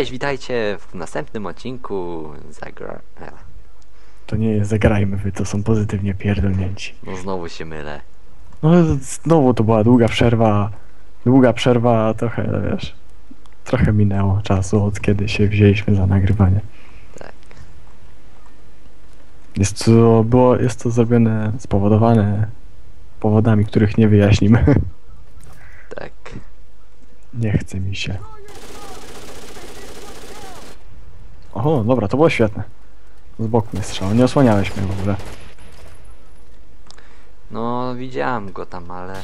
Cześć, witajcie w następnym odcinku Zagra... e, To nie jest zagrajmy wy, to są pozytywnie pierdolnięci. No znowu się mylę. No znowu to była długa przerwa. Długa przerwa, trochę wiesz. Trochę minęło czasu od kiedy się wzięliśmy za nagrywanie. Tak. Jest to, było, jest to zrobione, spowodowane powodami, których nie wyjaśnimy. Tak. nie chce mi się. Oho, dobra, to było świetne. Z boku mnie strzał, nie osłaniałeś mnie w ogóle. No widziałem go tam, ale...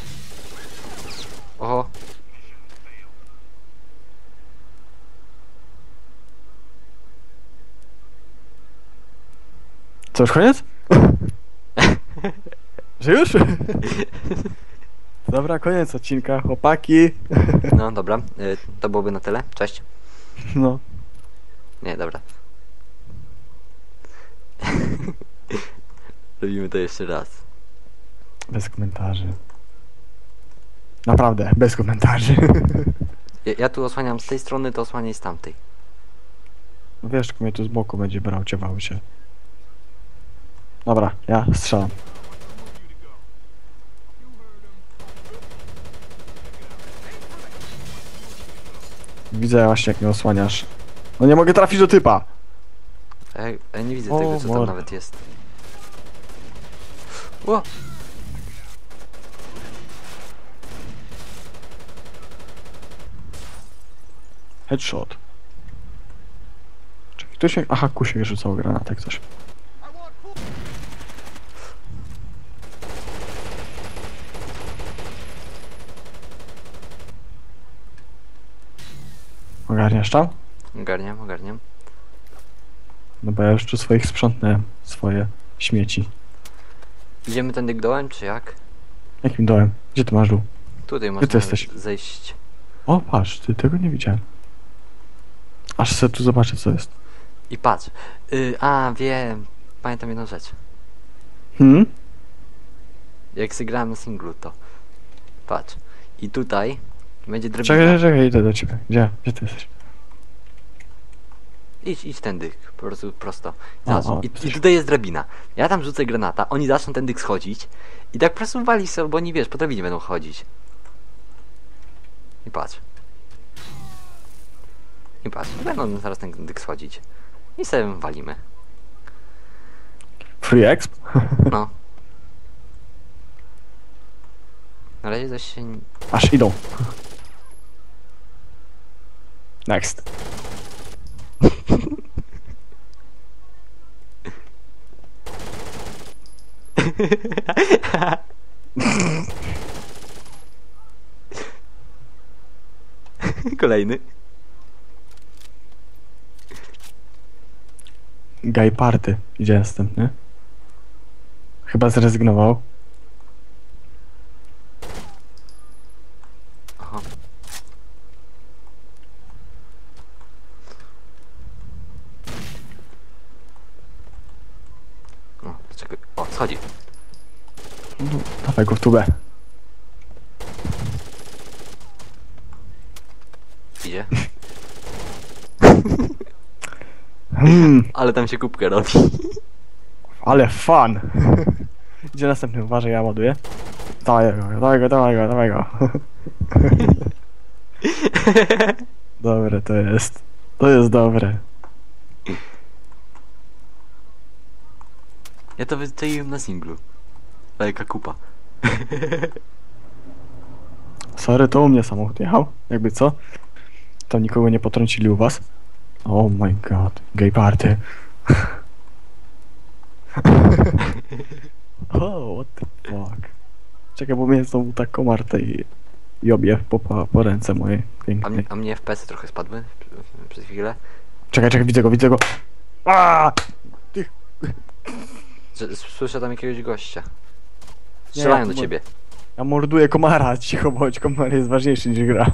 Oho. Co, już koniec? Że już? Dobra, koniec odcinka, chłopaki. No dobra, y, to byłoby na tyle. Cześć. No, Nie, dobra. Robimy to jeszcze raz. bez komentarzy. Naprawdę, bez komentarzy. Ja, ja tu osłaniam z tej strony, to osłaniaj z tamtej. Wiesz, kto mnie tu z boku będzie brał, ciewał się. Dobra, ja strzelam. Widzę właśnie, jak mnie osłaniasz. No nie mogę trafić do typa. Ja nie widzę O, tego, co tam nawet jest. O! Headshot. Czekaj, tu się... Aha, kusiek rzucał granatek coś. Ogarniasz tam? Ogarniam, ogarniam. No bo ja już tu swoich sprzątnę swoje śmieci. Idziemy tędy dołem, czy jak? Jakim dołem? Gdzie ty masz dół? Tutaj ty można jesteś? zejść. O, patrz, ty tego nie widziałem. Aż sobie tu zobaczę co jest. I patrz. Y, a, wiem. Pamiętam jedną rzecz. Hmm? Jak zagrałem na singlu, to... Patrz. I tutaj będzie drabina. Czekaj, czekaj, idę do ciebie. Gdzie? Gdzie ty jesteś? Idź, idź tędy, po prostu prosto. O, I, I tutaj jest drabina. Ja tam rzucę granata, oni zaczną tędy schodzić i tak po prostu wali sobie, bo oni wiesz, po drabinie będą chodzić. I patrz. I patrz, będą zaraz tędy schodzić. I sobie walimy. Free exp? No. Na razie coś się... nie- Aż idą. Next. Kolejny. Guy Party. Idzie następny. Chyba zrezygnował. Aha. O, czekaj. O, schodzi. No, dawaj go w tubę. Idzie. Hmm, Ale tam się kubkę robi. ale fun. Idzie następny, uważaj, ja ładuję. Dawaj go, dawaj go, dawaj go, dawaj go. Dobre to jest. To jest dobre. Ja to wyczaiłem na singlu. Lejka kupa. Sorry, to u mnie samochód jechał. Jakby co? Tam nikogo nie potrącili u was? Oh my god, gay party. oh, what the fuck. Czekaj, bo mnie znowu tak komar tej jobie po, po, po ręce mojej A, pięknej. a mnie FPS trochę spadły przez chwilę. Czekaj, czekaj, widzę go, widzę go. Aaaa! Słyszę tam jakiegoś gościa. Strzelają ja- do ciebie. Ja morduję komara, cicho bądź, komar jest ważniejszy niż gra.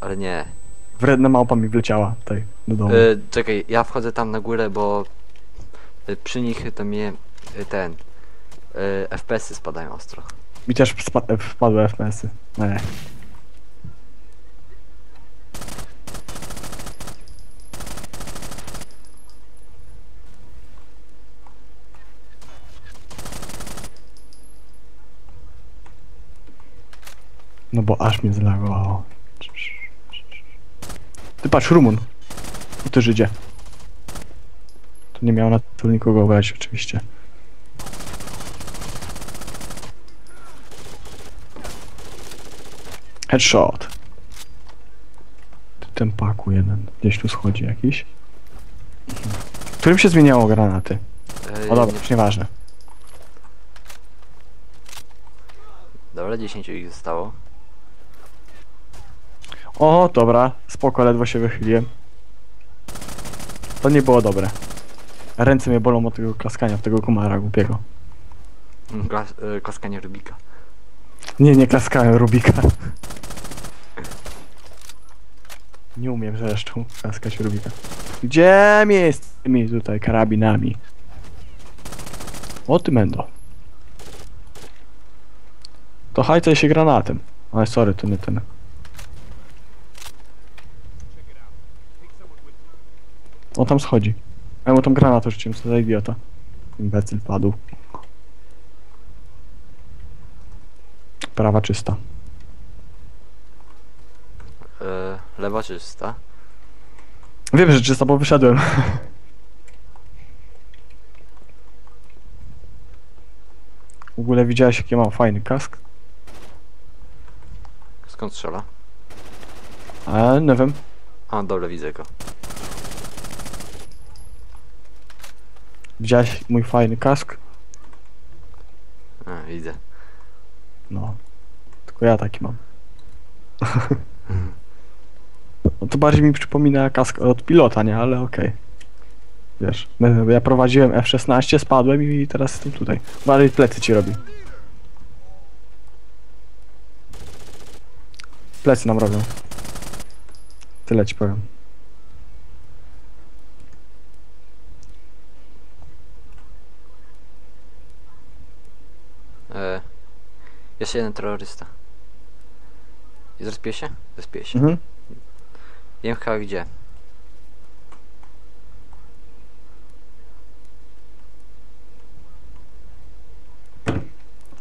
Ale nie. Wredna małpa mi wleciała tutaj do domu. Y, czekaj, ja wchodzę tam na górę, bo y, przy nich to mnie y, ten y, FPS-y spadają ostro. Mi też spa wpadły FPS-y. Nie. No bo aż mnie zlagowało. Ty patrz, Rumun. O ty Żydzie. To nie miał na to nikogo obrać oczywiście. Headshot. Ty ten paku jeden. Gdzieś tu schodzi jakiś. Którym się zmieniało granaty? O dobra, już nieważne. Dobra, 10 ich zostało. O, dobra, spoko, ledwo się wychyliłem. To nie było dobre. Ręce mnie bolą od tego klaskania w tego komara głupiego. Mm, Klas, e, klaskanie Rubika. Nie, nie klaskałem Rubika. Nie umiem zresztą klaskać Rubika. Gdzie mi jest z tymi tutaj karabinami? O ty mendo. To hajcaj się granatem. Ale sorry, to nie ten. On tam schodzi. A ja mu tam granat rzuciłem, co za idiota. Imbecyl padł. Prawa czysta. E, lewa czysta. Wiem, że czysta, bo wyszedłem. W ogóle widziałeś jaki ja mam fajny kask? Skąd strzela? A nie wiem. A, dobra, widzę go. Widziałeś mój fajny kask? A, widzę. No. Tylko ja taki mam. No to bardziej mi przypomina kask od pilota, nie? Ale okej. Wiesz, my- ja prowadziłem F-16, spadłem i teraz jestem tutaj. Bardziej plecy ci robi. Plecy nam robią. Tyle ci powiem. E, jeszcze jeden terrorysta. I zrespię się? Zrespię się. Mhm. Wiem chyba gdzie.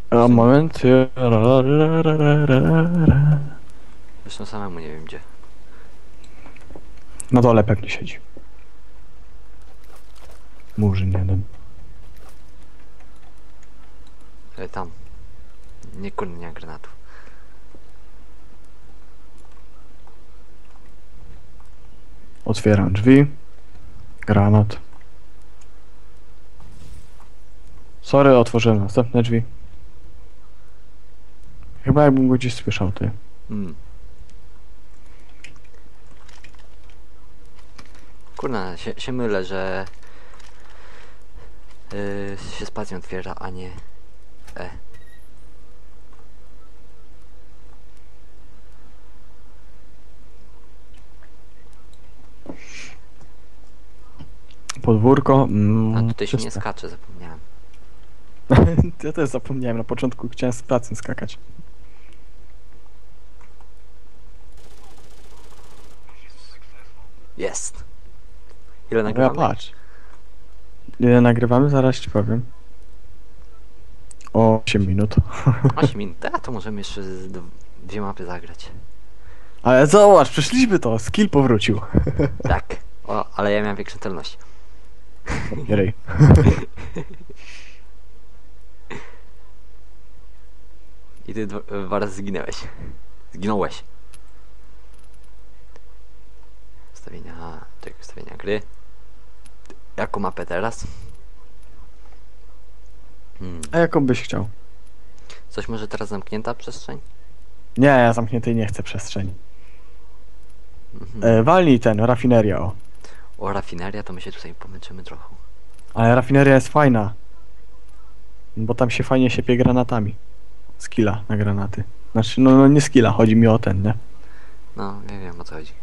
A moment. Zresztą samemu nie wiem gdzie. Na dole pewnie siedzi. Murzyn jeden. E, tam. Nie ma granatów. Otwieram drzwi. Granat. Sorry, otworzyłem następne drzwi. Chyba jakbym go gdzieś słyszał, ty. Mm. Kurna, się, się mylę, że yy, się spacją otwiera, a nie E. Podwórko. A Mm, tutaj się nie czyste. skacze, zapomniałem. ja też zapomniałem, na początku chciałem z pracy skakać. Jest. Ile ja nagrywamy? patrz. Ile nagrywamy? Zaraz ci powiem. O 8 minut. 8 minut. A to możemy jeszcze z d- dwie mapy zagrać. Ale zobacz, przeszliśmy to, skill powrócił. Tak. O, ale ja miałem większą celność. Jerej. I ty dwa, dwa razy zginęłeś. Zginąłeś. Ustawienia, czekaj, ustawienia gry. Jaką mapę teraz? Hmm. A jaką byś chciał? Coś może teraz zamknięta przestrzeń? Nie, ja zamkniętej nie chcę przestrzeni. Mhm. E, walnij ten, rafineria o. O, rafineria, to my się tutaj pomęczymy trochę. Ale rafineria jest fajna. Bo tam się fajnie siepie granatami. Skilla na granaty. Znaczy, no, no nie skilla, chodzi mi o ten, nie? No, nie wiem o co chodzi.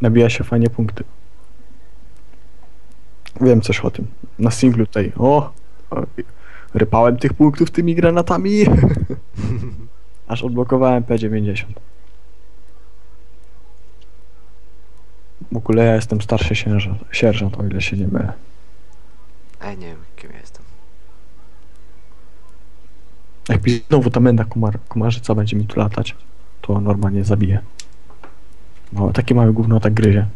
Nabija się fajnie punkty. Wiem coś o tym. Na singlu tutaj. O! o, Rypałem tych punktów tymi granatami. Aż odblokowałem P90. W ogóle ja jestem starszy sierżant, sierżant o ile się nie mylę. Ej, nie wiem kim ja jestem. Jak znowu ta menda komar, komarzyca będzie mi tu latać, to normalnie zabije. No, takie małe gówno tak gryzie.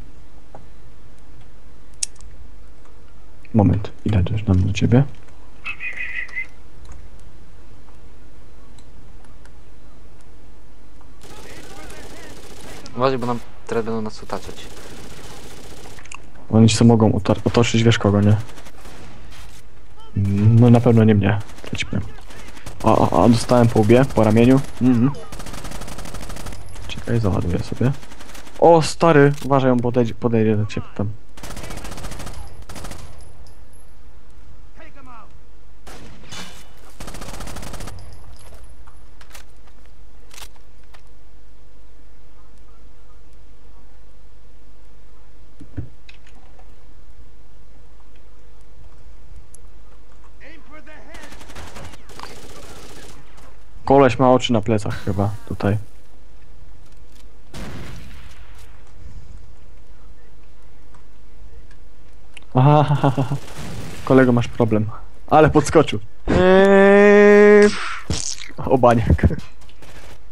Moment, ile też dam do ciebie? Uważaj, bo nam teraz będą nas otaczać. Oni się mogą oto- otoczyć, wiesz kogo, nie? No na pewno nie mnie. To ci powiem. O, o, o, dostałem po łbie, po ramieniu. Mhm. Czekaj, załaduję sobie. O, stary, uważaj, on podejdzie, podejdzie do ciebie tam. Koleś ma oczy na plecach chyba, tutaj. Aha, ha, ha, ha. kolego masz problem. Ale podskoczył. Eee, O, baniak.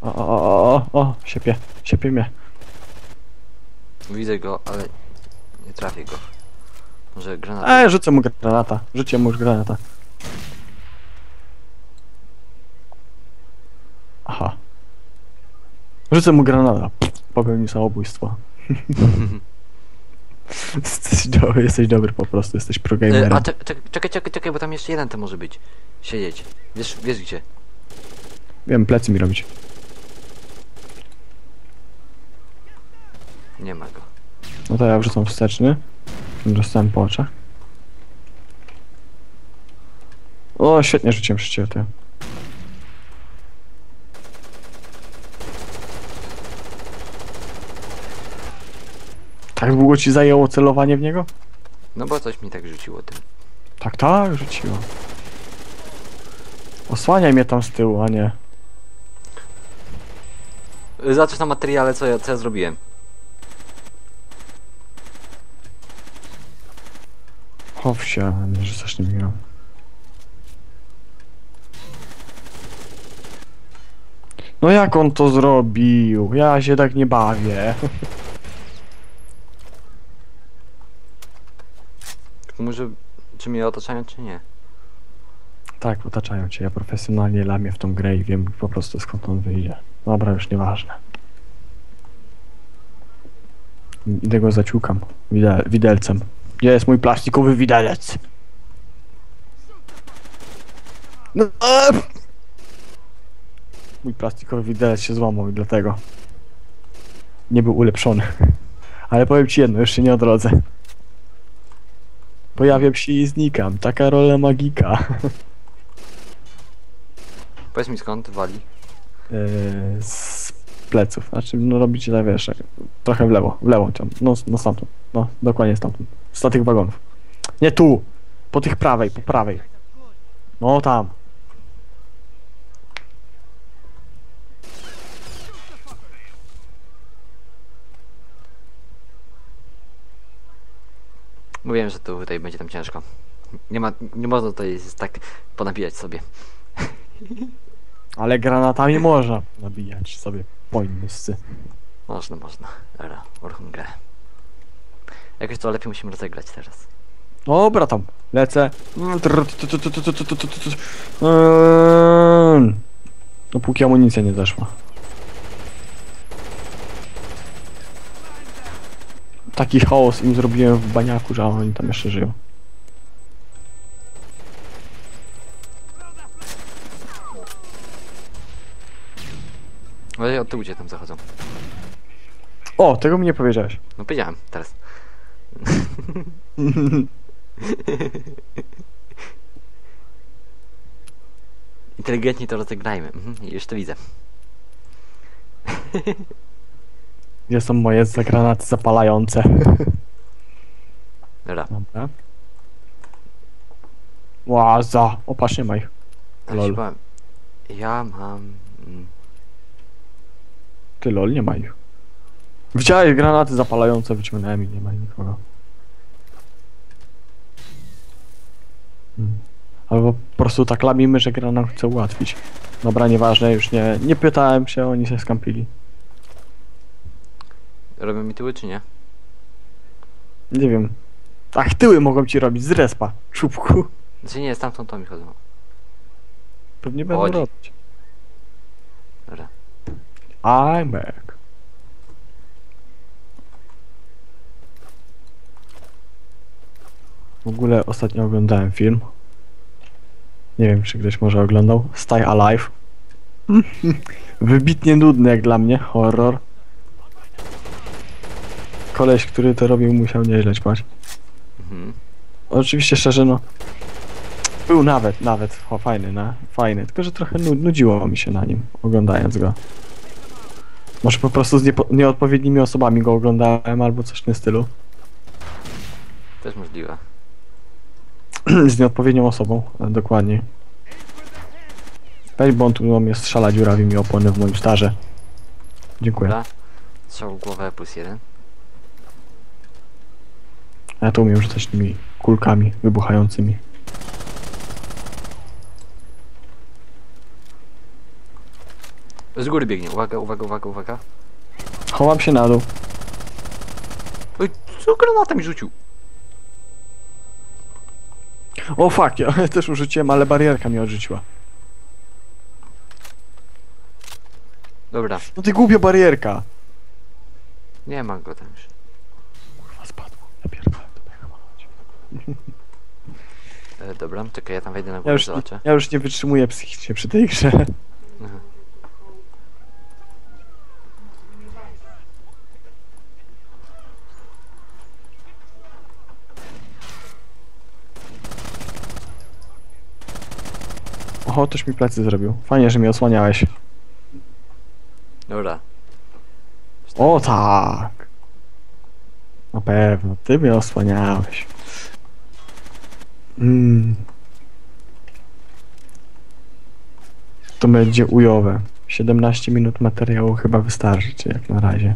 O, o, o, o, o, siepie, siepie mnie. Widzę go, ale nie trafię go. Może granat. Eee, rzucę mu granata, rzucę mu już granata. Aha. Rzucę mu granata. Popełnił samobójstwo. jesteś, dobry, jesteś dobry po prostu, jesteś pro E, a cze- czekaj, czekaj, czekaj, czekaj, bo tam jeszcze jeden to może być. Siedzieć. Wiesz, wiesz gdzie? Wiem, plecy mi robić. Nie ma go. No to ja wrzucam wsteczny. Dostałem po oczach. O, świetnie rzuciłem przecież Tak długo ci zajęło celowanie w niego? No bo coś mi tak rzuciło tym. Tak, tak, rzuciło. Osłaniaj mnie tam z tyłu, a nie. Zobacz na materiale, co ja, co ja zrobiłem. Chow się, a nie grą. No jak on to zrobił? Ja się tak nie bawię. może, czy mnie otaczają, czy nie? Tak, otaczają cię. Ja profesjonalnie lamię w tą grę i wiem po prostu skąd on wyjdzie. Dobra, już nieważne. Idę go zaciukam. Widel, widelcem. Gdzie jest mój plastikowy widelec? No! Mój plastikowy widelec się złamał i dlatego. Nie był ulepszony. Ale powiem ci jedno, już się nie odrodzę. Pojawiam się i znikam. Taka rola magika. Powiedz mi skąd wali. Yy, z pleców. Znaczy, no robicie tak, wiesz, trochę w lewo, w lewo, tam, no, no stamtąd, no, dokładnie stamtąd. Z tych wagonów. Nie tu! Po tych prawej, po prawej. No tam. Mówiłem, że tutaj będzie tam ciężko. Nie ma, nie można tutaj tak ponabijać sobie. Ale granatami można nabijać sobie poinnosy. Można, można. Dobra, uruchom grę. Jakoś to lepiej musimy rozegrać teraz. Dobra tam, lecę. Dopóki amunicja nie zeszła. Taki chaos im zrobiłem w baniaku, że oni tam jeszcze żyją. Ale od tyłu cię tam zachodzą. O, tego mi nie powiedziałeś. No powiedziałem teraz. Inteligentnie to rozegrajmy. Mhm, już to widzę. Gdzie są moje granaty zapalające? Dobra. Dobra. Łaza! Opatrz, nie ma ich. tak Lol. Ja mam... mm, Ty lol, nie ma ich. Widziałeś granaty zapalające, wyciągnąłem i nie ma nikogo. Hmm. Albo po prostu tak lamimy, że gra nam chce ułatwić. Dobra, nieważne, już nie, nie pytałem się, oni się skampili. Robią mi tyły czy nie? Nie wiem. Ach, tyły mogą ci robić z respa, czubku. Znaczy nie, stamtąd to mi chodzą. Pewnie będą Chodzi. robić. Dobra. I'm back. W ogóle ostatnio oglądałem film. Nie wiem, czy ktoś może oglądał. Stay Alive. Wybitnie nudny jak dla mnie, horror. Koleś, który to robił, musiał nieźle ćpać. Mhm. Oczywiście szczerze, no. Był nawet, nawet o, fajny, na, fajny. Tylko, że trochę nu- nudziło mi się na nim, oglądając go. Może po prostu z niepo- nieodpowiednimi osobami go oglądałem, albo coś w tym stylu. Też możliwe. z nieodpowiednią osobą, e, dokładnie. Weź, bo on tu mnie strzela dziurawymi opony w moim starze. Dziękuję. Dobra. Strzał w głowę plus jeden. Ja to umiem rzucać tymi kulkami wybuchającymi. Z góry biegnie. Uwaga, uwaga, uwaga, uwaga. Chowam się na dół. Oj, co granata mi rzucił? O fuck, ja też użyciłem, ale barierka mnie odrzuciła. Dobra. No ty głupia barierka! Nie ma go tam już. Kurwa spadło. Napierdolę tutaj chyba. E, dobra, czekaj, ja tam wejdę na Ja górę, już, nie, zobaczę. ja już nie wytrzymuję psychicznie przy tej grze. Aha. Oho, toś mi plecy zrobił. Fajnie, że mnie osłaniałeś. Dobra. O tak! Na pewno, ty mnie osłaniałeś. Mm. To będzie ujowe. 17 minut materiału chyba wystarczy, jak na razie.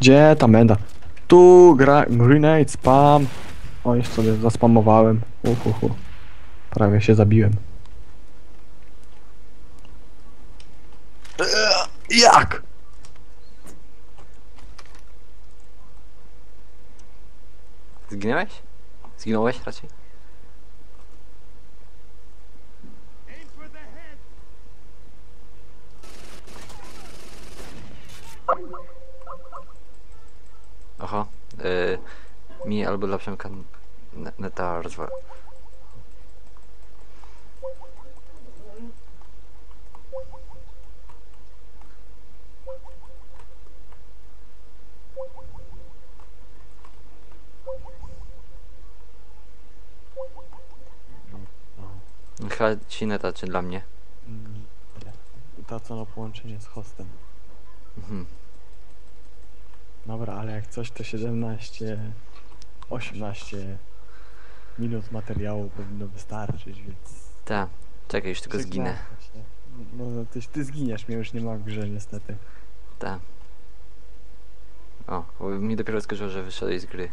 Gdzie ta menda? Tu gra grenade spam. O, już sobie zaspamowałem. Uhuhu. Prawie się zabiłem. Eee, Jak? Zginęłeś? Zginąłeś raczej? Oho, y, mi albo dla Przemka ne- neta rozwala. Chyba ci neta, czy dla mnie? Mm, Ta co na połączenie z hostem. Mhm. Dobra, ale jak coś to 17, 18 minut materiału powinno wystarczyć, więc... Tak, czekaj, już tylko zginę. Się. No, no ty, ty zginiesz, mnie już nie ma w grze niestety. Tak. O, mi dopiero skojarzyło, że wyszedłeś z gry.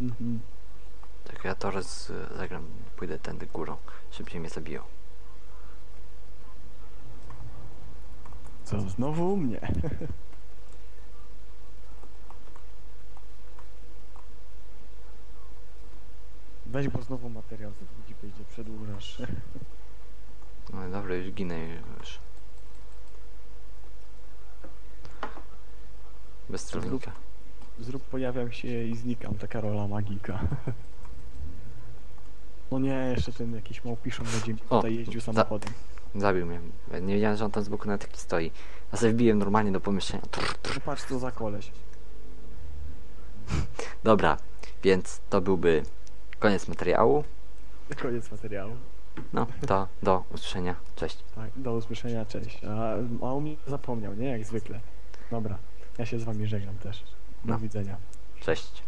Mhm. Tak ja to raz e, zagram, pójdę tędy górą. Szybciej mnie zabiją. Co, znowu u mnie? Weź, bo znowu materiał za długi będzie, przedłużasz. No dobra, już ginę już. Bez celownika. Zrób pojawiam się i znikam, taka rola magika. No nie, jeszcze ten jakiś małpiszon będzie mi O, tutaj jeździł za- samochodem. Zabił mnie. Nie wiedziałem, że on tam z boku na taki stoi. Ja sobie wbiłem normalnie do pomieszczenia. Trr, trr. No patrz co za koleś. Dobra, więc to byłby koniec materiału. Koniec materiału. No, to do usłyszenia. Cześć. Tak, do usłyszenia, cześć. A, a mnie zapomniał, nie? Jak zwykle. Dobra, ja się z wami żegnam też. Do No. widzenia. Cześć.